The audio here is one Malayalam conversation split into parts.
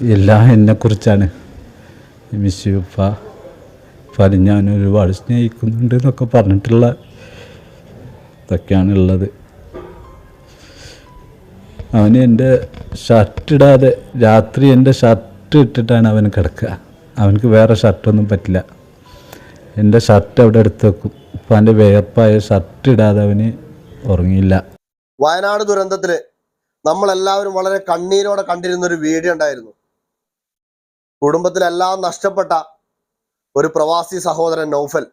എല്ലാം എന്നെക്കുറിച്ചാണ്. മിസ് യു ഉപ്പ ഞാൻ ഒരുപാട് സ്നേഹിക്കുന്നുണ്ട് എന്നൊക്കെ പറഞ്ഞിട്ടുള്ള ഇതൊക്കെയാണ് ഉള്ളത്. അവന് എന്റെ ഷർട്ട് ഇടാതെ രാത്രി എന്റെ ഷർട്ട് ഇട്ടിട്ടാണ് അവൻ കിടക്കുക. അവനക്ക് വേറെ ഷർട്ടൊന്നും പറ്റില്ല. എന്റെ ഷർട്ട് അവിടെ എടുത്ത് വെക്കും. ഇപ്പം എന്റെ വേർപ്പായ ഷർട്ട് ഇടാതെ അവന് ഉറങ്ങിയില്ല. വയനാട് ദുരന്തത്തിൽ നമ്മളെല്ലാവരും വളരെ കണ്ണീരോടെ കണ്ടിരുന്ന ഒരു വീഡിയോ ഉണ്ടായിരുന്നു. കുടുംബത്തിലെല്ലാം നഷ്ടപ്പെട്ട ഒരു പ്രവാസി സഹോദരൻ നൗഫൽ.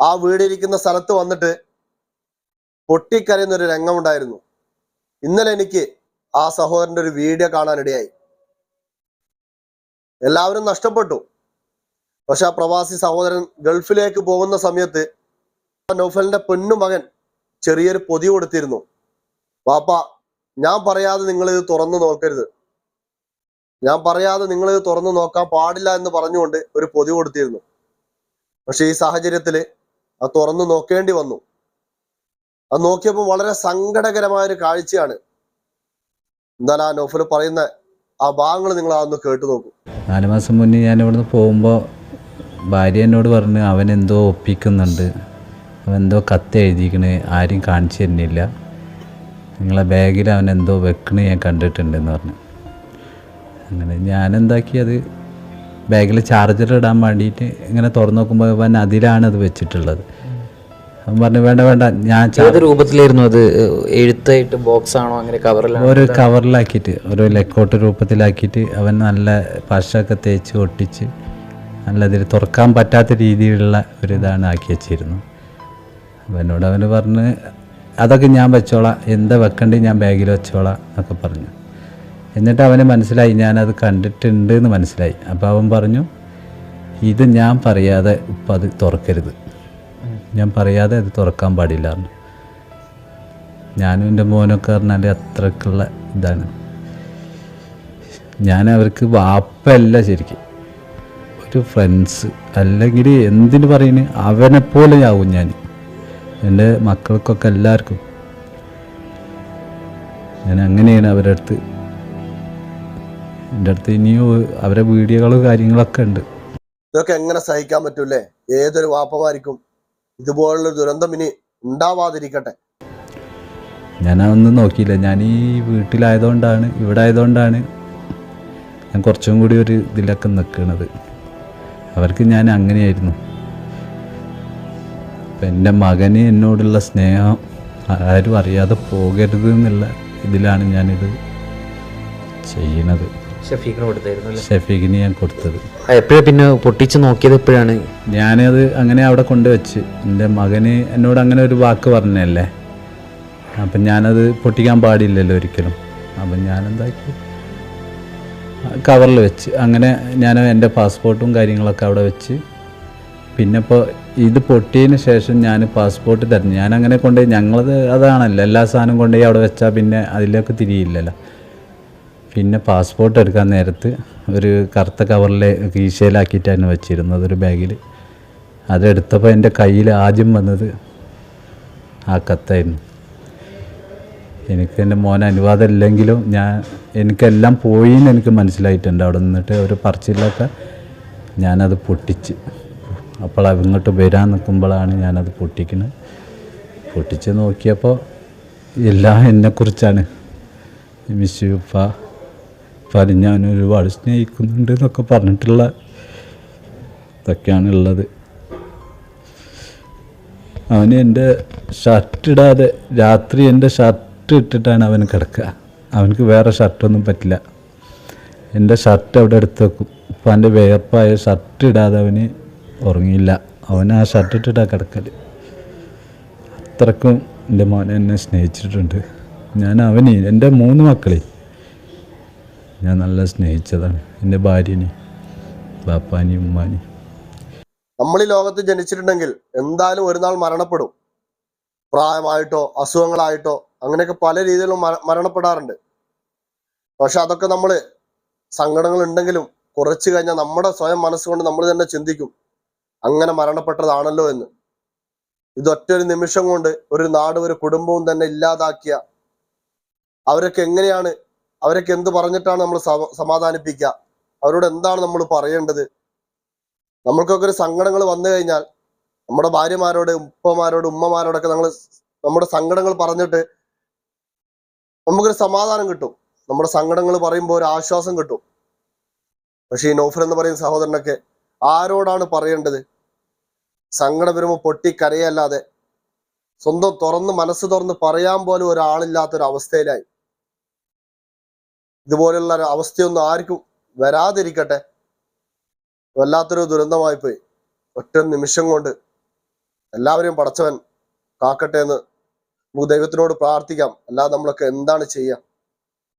ആ വീടിരിക്കുന്ന സ്ഥലത്ത് വന്നിട്ട് പൊട്ടിക്കരയുന്ന ഒരു രംഗമുണ്ടായിരുന്നു. ഇന്നലെ എനിക്ക് ആ സഹോദരന്റെ ഒരു വീഡിയോ കാണാനിടയായി എല്ലാവരും നഷ്ടപ്പെട്ടു. പക്ഷെ ആ പ്രവാസി സഹോദരൻ ഗൾഫിലേക്ക് പോകുന്ന സമയത്ത് നൗഫലിന്റെ പൊന്നു മകൻ ചെറിയൊരു പൊതി കൊടുത്തിരുന്നു. വാപ്പ ഞാൻ പറയാതെ നിങ്ങൾ ഇത് തുറന്നു നോക്കരുത്. ഞാൻ പറയാതെ നിങ്ങൾ ഇത് തുറന്നു നോക്കാൻ പാടില്ല എന്ന് പറഞ്ഞുകൊണ്ട് ഒരു പൊതി കൊടുത്തിരുന്നു. പക്ഷെ ഈ സാഹചര്യത്തിൽ അത് തുറന്നു നോക്കേണ്ടി വന്നു. അത് നോക്കിയപ്പോൾ വളരെ സങ്കടകരമായ ഒരു കാഴ്ചയാണ്. എന്നാൽ ആ നോഫൽ പറയുന്ന ആ ഭാഗങ്ങൾ നിങ്ങൾ അതൊന്ന് കേട്ടു നോക്കൂ. നാല് മാസം മുന്നേ ഞാൻ ഇവിടുന്ന് പോകുമ്പോൾ ഭാര്യ എന്നോട് പറഞ്ഞ് അവൻ എന്തോ ഒപ്പിക്കുന്നുണ്ട്. അവൻ എന്തോ കത്ത് എഴുതിക്കണ് ആരും കാണിച്ചു തരുന്നില്ല. നിങ്ങളെ ബാഗിൽ അവൻ എന്തോ വെക്കണ് ഞാൻ കണ്ടിട്ടുണ്ടെന്ന് പറഞ്ഞു. അങ്ങനെ ഞാൻ എന്താക്കി അത് ബാഗിൽ ചാർജർ ഇടാൻ വേണ്ടിയിട്ട് ഇങ്ങനെ തുറന്നു നോക്കുമ്പോൾ അവൻ അതിലാണ് അത് വെച്ചിട്ടുള്ളത്. അവൻ പറഞ്ഞു വേണ്ട വേണ്ട ഞാൻ ഏത് രൂപത്തിലായിരുന്നു അത്? എഴുത്തായിട്ട് ബോക്സ് ആണോ അങ്ങനെ കവറിലാണോ? ഒരു കവറിലാക്കിയിട്ട് ഒരു ലെക്കോട്ട് രൂപത്തിലാക്കിയിട്ട് അവൻ നല്ല പശയൊക്കെ തേച്ച് ഒട്ടിച്ച് നല്ല ഇതിൽ തുറക്കാൻ പറ്റാത്ത രീതിയിലുള്ള ഒരു ഇതാണ് ആക്കി വെച്ചിരുന്നു അവനോട് അവന് പറഞ്ഞ് അതൊക്കെ ഞാൻ വെച്ചോളാം. എന്താ വെക്കണ്ടേ ഞാൻ ബാഗിൽ വെച്ചോളാം എന്നൊക്കെ പറഞ്ഞു. എന്നിട്ട് അവന് മനസ്സിലായി ഞാനത് കണ്ടിട്ടുണ്ട് എന്ന് മനസ്സിലായി. അപ്പോൾ അവൻ പറഞ്ഞു ഇത് ഞാൻ പറയാതെ ഇപ്പം അത് തുറക്കരുത്. ഞാൻ പറയാതെ അത് തുറക്കാൻ പാടില്ല. പറഞ്ഞു. ഞാനും എന്റെ മോനൊക്കെ പറഞ്ഞാൽ അത്രക്കുള്ള ഇതാണ്. ഞാൻ അവർക്ക് വാപ്പല്ല ശരിക്കും. ഒരു ഫ്രണ്ട്സ് അല്ലെങ്കിൽ എന്തിന് പറയുന്നു അവനെപ്പോലെ ആവും ഞാൻ. എന്റെ മക്കൾക്കൊക്കെ എല്ലാവർക്കും. ഞാൻ അങ്ങനെയാണ് അവരുടെ അടുത്ത് എന്റെ അടുത്ത് ഇനിയും അവരെ വീഡിയോകളും കാര്യങ്ങളൊക്കെ ഉണ്ട്. ഇതൊക്കെ എങ്ങനെ സഹിക്കാൻ പറ്റൂലേ ഏതൊരു വാപ്പമാർക്കും ഇതുപോലുള്ള ദുരന്തം ഇനി ഉണ്ടാവാതിരിക്കട്ടെ. ഞാൻ അതൊന്നും നോക്കിയില്ല. ഞാൻ ഈ വീട്ടിലായതുകൊണ്ടാണ് ഇവിടെ ആയതുകൊണ്ടാണ് ഞാൻ കുറച്ചും കൂടി ഒരു ഇതിലൊക്കെ നിൽക്കുന്നത് അവർക്ക് ഞാൻ അങ്ങനെയായിരുന്നു. അപ്പം എന്റെ മകന് എന്നോടുള്ള സ്നേഹം ആരും അറിയാതെ പോകരുത് എന്നുള്ള ഇതിലാണ് ഞാനിത് ചെയ്യണത്. ഷഫീഖിന് കൊടുത്തായിരുന്നു അല്ലേ? ഷെഫീഖിന് ഞാൻ കൊടുത്തത്. എപ്പോഴാണ് പിന്നെ പൊട്ടിച്ച് നോക്കിയത് എപ്പോഴാണ്? ഞാനത് അങ്ങനെ അവിടെ കൊണ്ടുവച്ച്. എന്റെ മകന് എന്നോട് അങ്ങനെ ഒരു വാക്ക് പറഞ്ഞല്ലേ അപ്പം ഞാനത് പൊട്ടിക്കാൻ പാടില്ലല്ലോ ഒരിക്കലും. അപ്പം ഞാനെന്താക്കി? കവറിൽ വെച്ച്. അങ്ങനെ ഞാൻ എന്റെ പാസ്പോർട്ടും കാര്യങ്ങളൊക്കെ അവിടെ വെച്ച്. പിന്നെ ഇപ്പോൾ ഇത് പൊട്ടിയതിന് ശേഷം ഞാൻ പാസ്പോർട്ട് തരുന്നു. ഞാൻ അങ്ങനെ കൊണ്ടുപോയി. ഞങ്ങളത് അതാണല്ലോ. എല്ലാ സാധനവും കൊണ്ടുപോയി അവിടെ വെച്ചാൽ പിന്നെ അതിലേക്ക് തിരിയില്ലല്ലോ. പിന്നെ പാസ്പോർട്ട് എടുക്കാൻ നേരത്ത് ഒരു കറുത്ത കവറിൽ കീശയിലാക്കിയിട്ടാണ് വെച്ചിരുന്നത് ഒരു ബാഗിൽ അതെടുത്തപ്പോൾ എന്റെ കയ്യിൽ ആദ്യം വന്നത് ആ കത്തായിരുന്നു. എനിക്ക് എന്റെ മോൻ അനുവാദം ഇല്ലെങ്കിലും ഞാൻ എനിക്കെല്ലാം പോയി എന്ന് എനിക്ക് മനസ്സിലായിട്ടുണ്ട്. അവിടെ നിന്നിട്ട് ഒരു പറച്ചിലൊക്കെ ഞാനത് പൊട്ടിച്ച്. അപ്പോൾ ഇങ്ങോട്ട് വരാൻ നിൽക്കുമ്പോഴാണ് ഞാനത് പൊട്ടിക്കുന്നത് പൊട്ടിച്ച് നോക്കിയപ്പോൾ എല്ലാം എന്നെക്കുറിച്ചാണ്. മിസ് യു ഉപ്പാനെ ഞാൻ ഒരുപാട് സ്നേഹിക്കുന്നുണ്ട് എന്നൊക്കെ പറഞ്ഞിട്ടുള്ള ഇതൊക്കെയാണ് ഉള്ളത് അവന് എന്റെ ഷർട്ട് ഇടാതെ രാത്രി എന്റെ ഷർട്ട് ഇട്ടിട്ടാണ് അവൻ കിടക്കുക. അവനക്ക് വേറെ ഷർട്ടൊന്നും പറ്റില്ല. എന്റെ ഷർട്ട് അവിടെ എടുത്ത് വെക്കും. ഇപ്പം എന്റെ വേർപ്പായ ഷർട്ട് ഇടാതെ അവന് ഉറങ്ങിയില്ല. അവൻ ആ ഷർട്ട് ഇട്ടിട്ടാണ് കിടക്കൽ അത്രക്കും എന്റെ മോനെ എന്നെ സ്നേഹിച്ചിട്ടുണ്ട്. ഞാൻ അവന് എന്റെ മൂന്ന് മക്കളെ ഞാൻ നല്ല സ്നേഹിച്ചതാണ് എന്റെ ഭാര്യനെ ബാപ്പാനി ഉമ്മാനി നമ്മൾ ഈ ലോകത്ത് ജനിച്ചിട്ടുണ്ടെങ്കിൽ എന്തായാലും ഒരു നാൾ മരണപ്പെടും. പ്രായമായിട്ടോ അസുഖങ്ങളായിട്ടോ അങ്ങനെയൊക്കെ പല രീതിയിലും മരണപ്പെടാറുണ്ട്. പക്ഷെ അതൊക്കെ നമ്മൾ സങ്കടങ്ങൾ ഉണ്ടെങ്കിലും കുറച്ച് കഴിഞ്ഞാൽ നമ്മുടെ സ്വയം മനസ്സുകൊണ്ട് നമ്മൾ തന്നെ ചിന്തിക്കും അങ്ങനെ മരണപ്പെട്ടതാണല്ലോ എന്ന്. ഇതൊറ്റ ഒരു നിമിഷം കൊണ്ട് ഒരു നാടും ഒരു കുടുംബവും തന്നെ ഇല്ലാതാക്കിയ അവരൊക്കെ എങ്ങനെയാണ് അവരൊക്കെ എന്ത് പറഞ്ഞിട്ടാണ് നമ്മൾ സമാധാനിപ്പിക്കുക? അവരോട് എന്താണ് നമ്മൾ പറയേണ്ടത്? നമ്മൾക്കൊക്കെ ഒരു സങ്കടങ്ങൾ വന്നു കഴിഞ്ഞാൽ നമ്മുടെ ഭാര്യമാരോട് ഉപ്പമാരോട് ഉമ്മമാരോടൊക്കെ നമ്മൾ നമ്മുടെ സങ്കടങ്ങൾ പറഞ്ഞിട്ട് നമുക്കൊരു സമാധാനം കിട്ടും. നമ്മുടെ സങ്കടങ്ങൾ പറയുമ്പോൾ ഒരു ആശ്വാസം കിട്ടും. പക്ഷേ ഈ നോഫർ എന്ന് പറയുന്ന സഹോദരനൊക്കെ ആരോടാണ് പറയേണ്ടത്? സങ്കടം വരുമ്പോൾ പൊട്ടി കരയല്ലാതെ സ്വന്തം തുറന്ന് മനസ്സ് തുറന്ന് പറയാൻ പോലും ഒരാളില്ലാത്തൊരവസ്ഥയിലായി. ഇതുപോലുള്ള ഒരു അവസ്ഥയൊന്നും ആർക്കും വരാതിരിക്കട്ടെ. വല്ലാത്തൊരു ദുരന്തമായി പോയി ഒറ്റ നിമിഷം കൊണ്ട് എല്ലാവരെയും പടച്ചവൻ കാക്കട്ടെ എന്ന് നമുക്ക് ദൈവത്തിനോട് പ്രാർത്ഥിക്കാം. അല്ലാതെ നമ്മളൊക്കെ എന്താണ് ചെയ്യുക